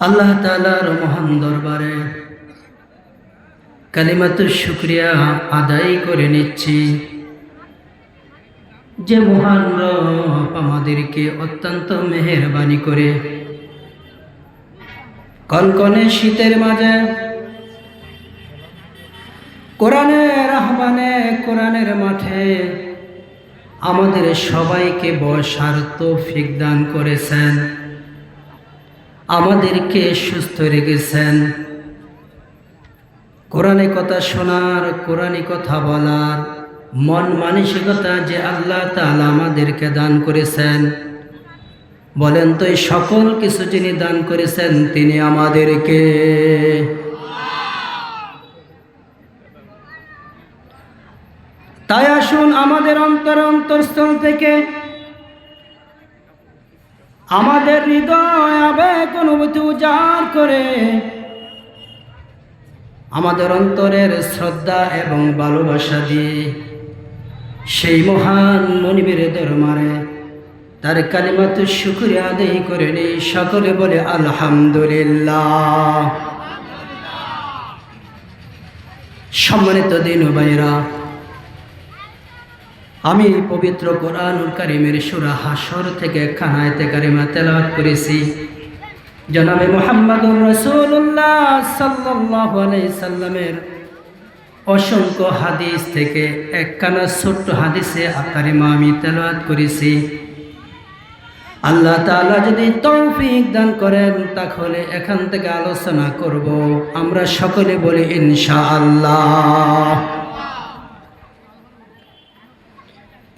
আল্লাহ তালার মহান দরবারে কালিমাত শুক্রিয়া আদায় করে নিচ্ছি। যে মহান রব আমাদেরকে অত্যন্ত মেহরবানি করে কনকনে শীতের মাঝে কোরআনের আহ্বানে কোরআনের মাঠে আমাদের সবাইকে বসার তৌফিক দান করেছেন। আমাদেরকে সুস্থ রেখেছেন। কোরআনে কথা শোনার, কোরআনে কথা বলার, মন মানসিকতা যে আল্লাহ তাআলা আমাদেরকে দান করেছেন, বলেন তো এই সকল কিছু যিনি দান করেছেন, তিনি আমাদেরকে। তাই আসুন আমাদের অন্তর অন্তরস্থল থেকে আমাদের হৃদয় আবেগ অনুভূতি উজাড় করে। আমাদের অন্তরের শ্রদ্ধা এবং ভালোবাসা দিয়ে সেই মহান মনিবের দরমারে তার কালিমাত শুক্রিয়া আদায় করে নেই। সকলে বলে, আলহামদুলিল্লাহ। সম্মানিত দিন ভাইরা আমি পবিত্র কোরআনুল কারিমের সুরা হাসর থেকে খানায়তে কারিমা তেলাওয়াত করেছি। জনাবে মোহাম্মদুর রসুল্লাহ সাল্লাহ সাল্লামের অসংখ্য হাদিস থেকে একখানা ছোট্ট হাদিসে কারিমা আমি তেলাওয়াত করেছি। আল্লাহ তাআলা যদি তৌফিক দান করেন, তাহলে এখান থেকে আলোচনা করব। আমরা সকলে বলি ইনশা আল্লাহ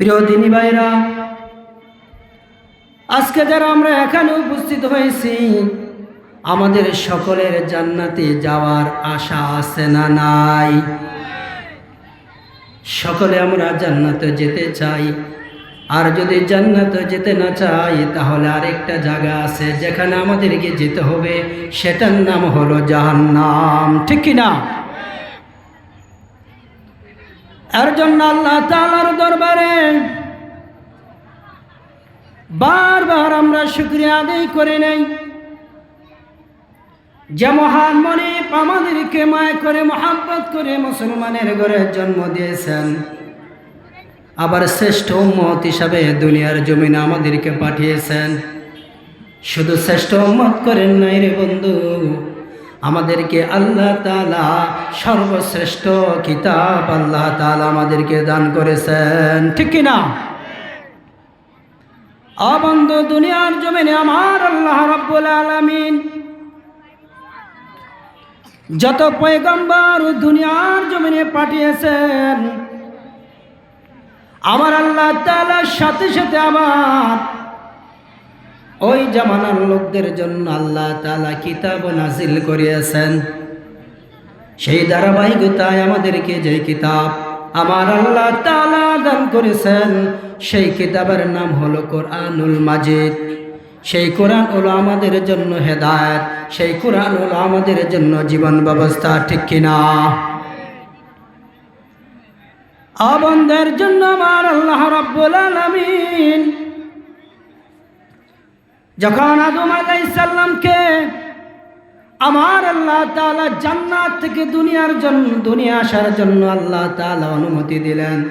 প্রিয় দিনী ভাইরা, আজকে যারা আমরা এখানে উপস্থিত হয়েছি, আমাদের সকলের জান্নাতে যাওয়ার আশা আছে না নাই? সকলে আমরা জান্নাতে যেতে চাই। আর যদি জান্নাতে যেতে না চাই, তাহলে আরেকটা জায়গা আছে যেখানে আমাদেরকে যেতে হবে, সেটার নাম হলো জাহান্নাম। ঠিক কিনা? এর জন্য আল্লাহ তালার দরবারে বারবার আমরা শুক্রিয়া আদায় করে নেই। যে মহান মনিপ আমাদেরকে মায় করে, মহাব্বত করে মুসলমানের ঘরে জন্ম দিয়েছেন, আবার শ্রেষ্ঠ উম্মত হিসাবে দুনিয়ার জমিনে আমাদেরকে পাঠিয়েছেন। শুধু শ্রেষ্ঠ উম্মত করেন নাই রে বন্ধু। আমাদেরকে আল্লাহ তালা সর্বশ্রেষ্ঠ কিতাব আল্লাহ তালা আমাদেরকে দান করেছেন। ঠিক কিনা অবন্ধ দুনিয়ার জমিনে আমার আল্লাহ রব্বুল আলমিন যত পয়গম্বর দুনিয়ার জমিনে পাঠিয়েছেন, আমার আল্লাহ তালার সাথে সাথে আবার ওই জামানার লোকদের জন্য আল্লাহ তালা কিতাব নাজিল করিয়াছেন। সেই ধারাবাহিকতায় আমাদেরকে যে কিতাব আমার আল্লাহ তালা দান করেছেন, সেই কিতাবের নাম হলো কোরআনুল মাজিদ। সেই কোরআন হলো আমাদের জন্য হেদায়ত, সেই কোরআন হলো আমাদের জন্য জীবন ব্যবস্থা, ঠিক কিনা আবন্ধের জন্য আমার আল্লাহ রাব্বুল আলামিন যখন আদম আলাইসাল্লামকে আমার আল্লাহ তাআলা জান্নাত থেকে দুনিয়ার জন্য দুনিয়া আসার জন্য আল্লাহ তাআলা অনুমতি দিলেন।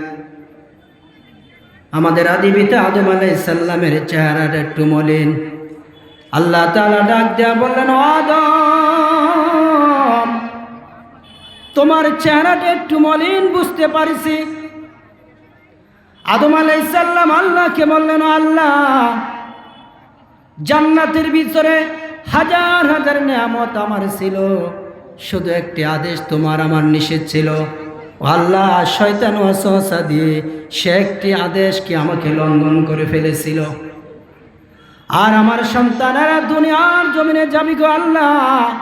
আমাদের আদি পিতা আদম আলাইসাল্লামের চেহারাটা একটু মলিন। আল্লাহ তাআলা ডাক দেয়া বললেন, "ও আদম, তোমার চেহারাটা একটু মলিন, বুঝতে পারছি। আদম আলাইসাল্লাম আল্লাহকে বললেন আল্লাহ জান্নাতের ভিতরে হাজার হাজার নিয়ামত আমার ছিল। শুধু একটি আদেশ তোমার আমার নিষেধ ছিল। আল্লাহ, শয়তান ওয়াসওয়াসা দিয়ে সে একটি আদেশ কি আমাকে লঙ্ঘন করে ফেলেছিল? আর আমার সন্তানেরা দুনিয়ার জমিনে যাবি গো আল্লাহ।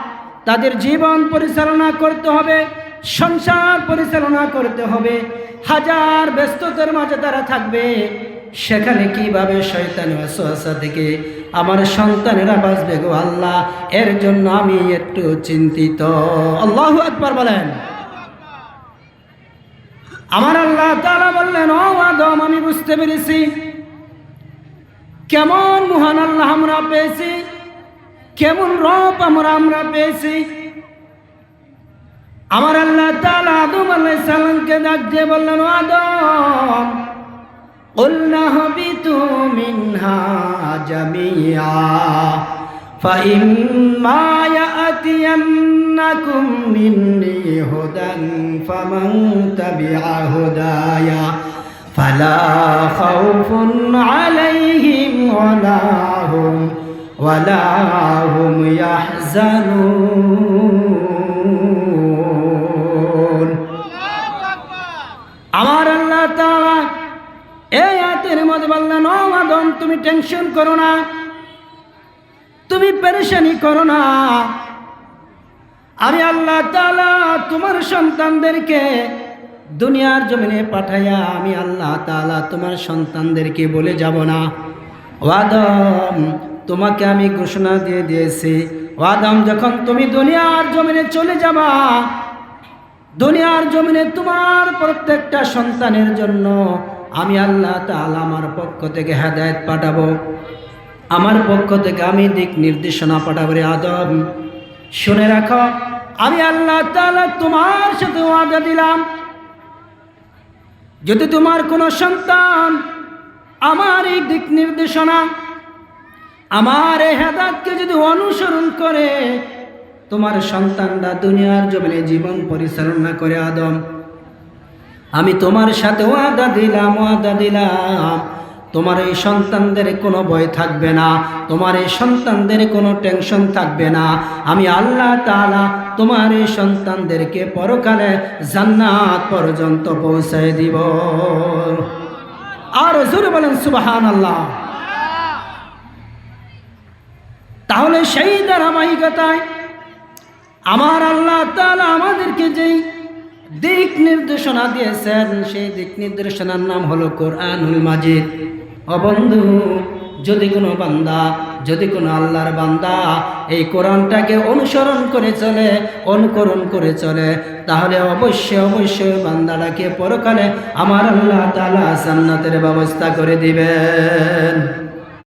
তাদের জীবন পরিচালনা করতে হবে, সংসার পরিচালনা করতে হবে। হাজার ব্যস্ততার মাঝে তারা থাকবে। সেখানে কীভাবে শয়তান ওয়াসওয়াসা থেকে আমার সন্তানেরা বাঁচবে গো আল্লাহ? এর জন্য আমি একটু চিন্তিত। আল্লাহু আকবার বলেন। আমার আল্লাহ তাআলা বললেন, ও আদম, আমি বুঝতে পেরেছি কেমন মহান আল্লাহ আমরা পেয়েছি, কেমন রব আমরা আমরা পেয়েছি। আমার আল্লাহ তাআলা আদম আলাইহিস সালামকে ডাক দিয়ে বললেন, "ও আদম قلنا اهبطوا منها جميعا فإما يأتينكم مني هدى فمن تبع هدايا فلا خوف عليهم ولا هم ولا هم يحزنون. মধ্যে বললেন ও আদম তুমি টেনশন করো না। তুমি পেরেশানি করো না। আমি আল্লাহ তাআলা, তোমার সন্তানদেরকে দুনিয়ার জমিনে পাঠাইয়া আমি আল্লাহ তাআলা তোমার সন্তানদেরকে বলে যাব না। ও আদম, তোমাকে আমি ঘোষণা দিয়ে দিয়েছি। ওয়াদম যখন তুমি দুনিয়ার জমিনে চলে যাবা, দুনিয়ার জমিনে তোমার প্রত্যেকটা সন্তানের জন্য আমি আল্লাহ তাআলা আমার পক্ষ থেকে হেদায়ত পাঠাবো। আমার পক্ষ থেকে আমি দিক নির্দেশনা পাঠাবো রে আদম। শুনে রাখো, আমি আল্লাহ তাআলা তোমার সাথে ওয়াদা দিলাম। যদি তোমার কোনো সন্তান আমার এই দিক নির্দেশনা, আমার এই হেদাতকে যদি অনুসরণ করে, তোমার সন্তানরা দুনিয়ার জমিনে জীবন পরিচালনা করে আদম। আমি তোমার সাথে ওয়াদা দিলাম ওয়াদা দিলাম। তোমার এই সন্তানদের কোনো ভয় থাকবে না, তোমার এই সন্তানদের কোনো টেনশন থাকবে না। আমি আল্লাহ তাআলা তোমার এই সন্তানদেরকে পরকালে জান্নাত পর্যন্ত পৌঁছায় দিব। আর জোরে বলেন সুবাহান আল্লাহ তাহলে সেই ধারাবাহিকতায় আমার আল্লাহ তালা আমাদেরকে যেই দিক নির্দেশনা দিয়েছেন, সেই দিক নির্দেশনার নাম হলো কোরআনুল মাজিদ। ও বন্ধু, যদি কোনো বান্দা, যদি কোনো আল্লাহর বান্দা এই কোরআনটাকে অনুসরণ করে চলে, অনুকরণ করে চলে, তাহলে অবশ্যই অবশ্যই বান্দাটাকে পরকালে আমার আল্লাহ তাআলা জান্নাতের ব্যবস্থা করে দিবেন।